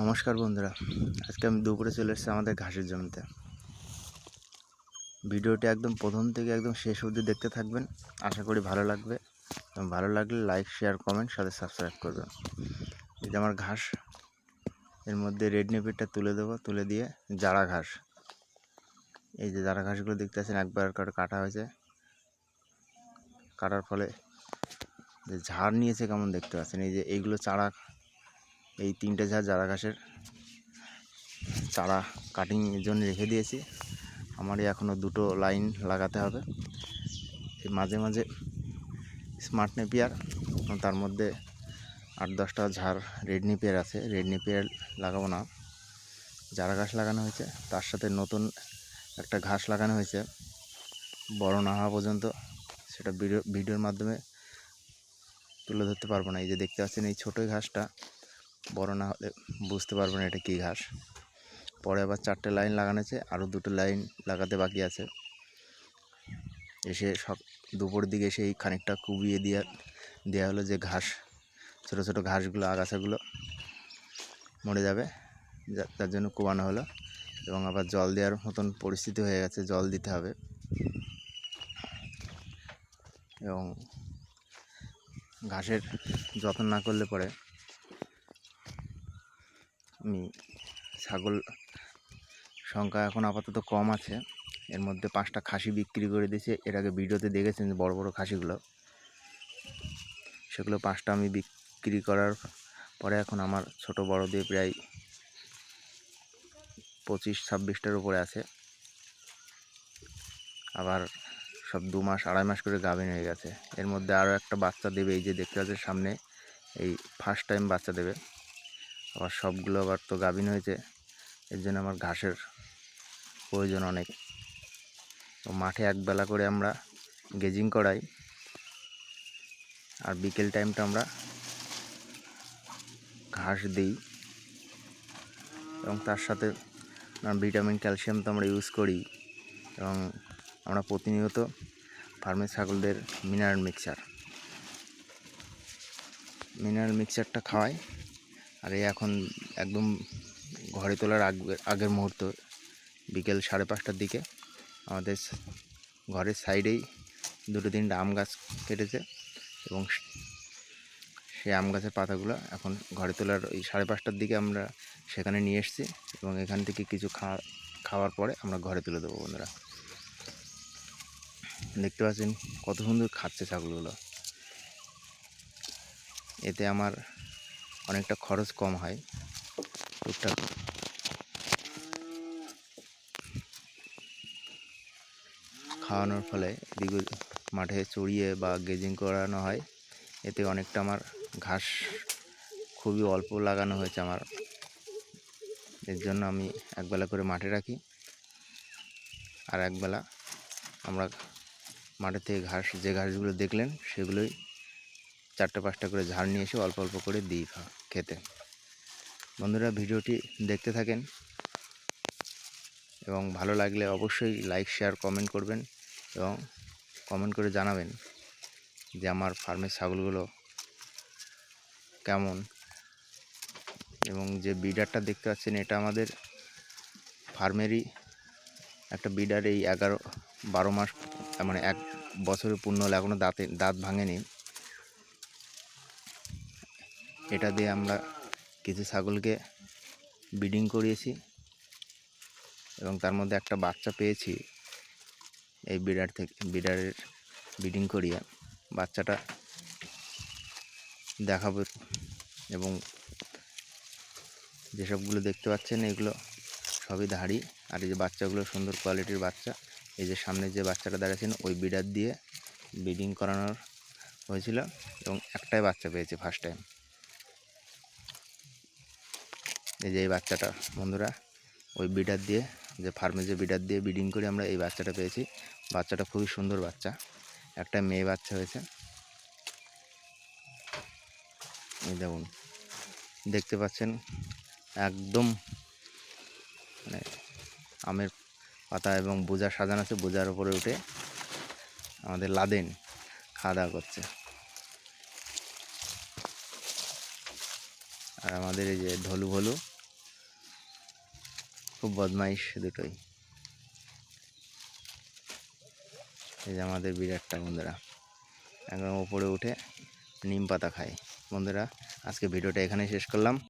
নমস্কার বন্ধুরা, আজকে আমি দুপুরে চলে এসেছি আমাদের ঘাসের জমিতে। ভিডিওটি একদম প্রথম থেকে একদম শেষ অবধি দেখতে থাকবেন, আশা করি ভালো লাগবে। এবং ভালো লাগলে লাইক শেয়ার কমেন্ট সাথে সাবস্ক্রাইব করবেন। যে আমার ঘাস, এর মধ্যে রেড নেপিটটা তুলে দেবো, তুলে দিয়ে জারা ঘাস। এই যে জারা ঘাসগুলো দেখতে পাচ্ছেন, একবার করে কাটা হয়েছে। কাটার ফলে যে ঝাড় নিয়েছে কেমন দেখতে পাচ্ছেন? এই যে এইগুলো চারা এই তিনটে ঝাড় জারা ঘাসের চারা কাটিং এর জন্য রেখে দিয়েছি। আমারই এখনও দুটো লাইন লাগাতে হবে। মাঝে মাঝে স্মার্ট নেপিয়ার তার মধ্যে আট দশটা ঝাড় রেড নেপিয়ার আছে। রেড নেপিয়ার লাগাবো না। যারা ঘাস লাগানো হয়েছে। তার সাথে নতুন একটা ঘাস লাগানো হয়েছে। বড় না হওয়া পর্যন্ত সেটা ভিডিও ভিডিওর মাধ্যমে তুলে ধরতে পারব না। এই যে দেখতে পাচ্ছেন এই ছোটো ঘাসটা। বড় না হলে বুঝতে পারব না এটা কী ঘাস। পরে আবার চারটে লাইন লাগানো আছে, আরও দুটো লাইন লাগাতে বাকি আছে। এসে সব দুপুর দিকে এসে এই খানিকটা কুবিয়ে দিয়ে দেওয়া হলো যে ঘাস, ছোটো ছোটো ঘাসগুলো, আগাছাগুলো মরে যাবে তার জন্য কুবানো হলো এবং আবার জল দেওয়ার মতন পরিস্থিতি হয়ে গেছে, জল দিতে হবে। এবং ঘাসের যত্ন না করলে পরে আমি ছাগল সংখ্যা এখন আপাতত কম আছে। এর মধ্যে পাঁচটা খাসি বিক্রি করে দিয়েছে। এর আগে ভিডিওতে দেখেছেন বড় বড় খাসিগুলো। সেগুলো পাঁচটা আমি বিক্রি করার পরে এখন আমার ছোট বড় দিয়ে প্রায় পঁচিশ ছাব্বিশটার উপরে আছে। আবার সব দু মাস, আড়াই মাস করে গাভিন হয়ে গেছে। এর মধ্যে আরও একটা বাচ্চা দেবে, এই যে দেখতে পাচ্ছেন সামনে, এই ফার্স্ট টাইম বাচ্চা দেবে। আবার সবগুলো আবার তো গাভিন হয়েছে। এর জন্য আমার ঘাসের প্রয়োজন অনেক। তো মাঠে একবেলা করে আমরা গেজিং করাই। আর বিকেল টাইমটা আমরা ঘাস দিই। এবং তার সাথে ভিটামিন, ক্যালসিয়াম তো আমরা ইউজ করি। এবং আমরা প্রতিনিয়ত ফার্মের ছাগলদের মিনারেল মিক্সচার মিনারেল মিক্সচারটা খাওয়াই। আর এই এখন একদম ঘরে তোলার আগে, আগের মুহূর্ত। বিকেল সাড়ে পাঁচটার দিকে আমাদের ঘরের সাইডেই দুটো তিনটে আম গাছ কেটেছে এবং সেই আম গাছের পাতাগুলো এখন ঘরে তোলার ওই সাড়ে পাঁচটার দিকে আমরা সেখানে নিয়ে এসেছি এবং এখান থেকে কিছু খাওয়া, খাওয়ার পরে আমরা ঘরে তুলে দেবো বন্ধুরা। দেখতে পাচ্ছেন কত সুন্দর খাচ্ছে ছাগলগুলো। এতে আমার অনেকটা খরচ কম হয় টুকটাক। খাওয়ানোর ফলে এদিক মাঠে চড়িয়ে বা গেজিং করানো হয়। এতে অনেকটা আমার ঘাস খুবই অল্প লাগানো হয়েছে আমার। এর জন্য আমি একবেলা করে মাঠে রাখি। আর একবেলা আমরা মাঠে থেকে ঘাস যে ঘাসগুলো দেখলেন সেগুলোই চারটে পাঁচটা করে ঝাড় নিয়ে এসে অল্প অল্প করে দিই খেতে। বন্ধুরা, ভিডিওটি দেখতে থাকেন এবং ভালো লাগলে অবশ্যই লাইক শেয়ার কমেন্ট করবেন এবং কমেন্ট করে জানাবেন যে আমার ফার্মের ছাগলগুলো কেমন এবং যে বিডারটা দেখতে পাচ্ছেন, এটা আমাদের ফার্মেরই একটা বিডার এই এগারো, বারো মাস মানে এক বছরে পূর্ণ হলে এখনও দাঁতে, দাঁত ভাঙেনি। এটা দিয়ে আমরা কিছু ছাগলকে ব্রিডিং করিয়েছি এবং তার মধ্যে একটা বাচ্চা পেয়েছি এই বিড়ার থেকে বিড়ারের ব্রিডিং করিয়ে বাচ্চাটা দেখাবো এবং যেসবগুলো দেখতে পাচ্ছেন এগুলো সবই ধাড়ি। আর এই যে বাচ্চাগুলো সুন্দর কোয়ালিটির বাচ্চা, এই যে সামনে যে বাচ্চাটা দাঁড়িয়েছেন ওই বিড়ার দিয়ে ব্রিডিং করানোর হয়েছিল এবং একটাই বাচ্চা পেয়েছে ফার্স্ট টাইম এই যে এই বাচ্চাটা, বন্ধুরা, ওই বিডার দিয়ে, যে ফার্মে যে বিডার দিয়ে ব্রিডিং করে আমরা এই বাচ্চাটা পেয়েছি। বাচ্চাটা খুবই সুন্দর বাচ্চা। একটা মেয়ে বাচ্চা হয়েছে। এই দেখুন, দেখতে পাচ্ছেন? একদম মানে আমের পাতা এবং বোঝা সাজানো আছে বোঝার উপরে উঠে আমাদের লাদেন খাওয়া দাওয়া করছে। আর আমাদের এই যে ঢলু ভলু খুব বদমাইশ দুটোই। এই যে আমাদের বিরাটটা, বন্ধুরা। একদম ওপরে উঠে নিম পাতা খায়। বন্ধুরা, আজকে ভিডিওটা এখানেই শেষ করলাম।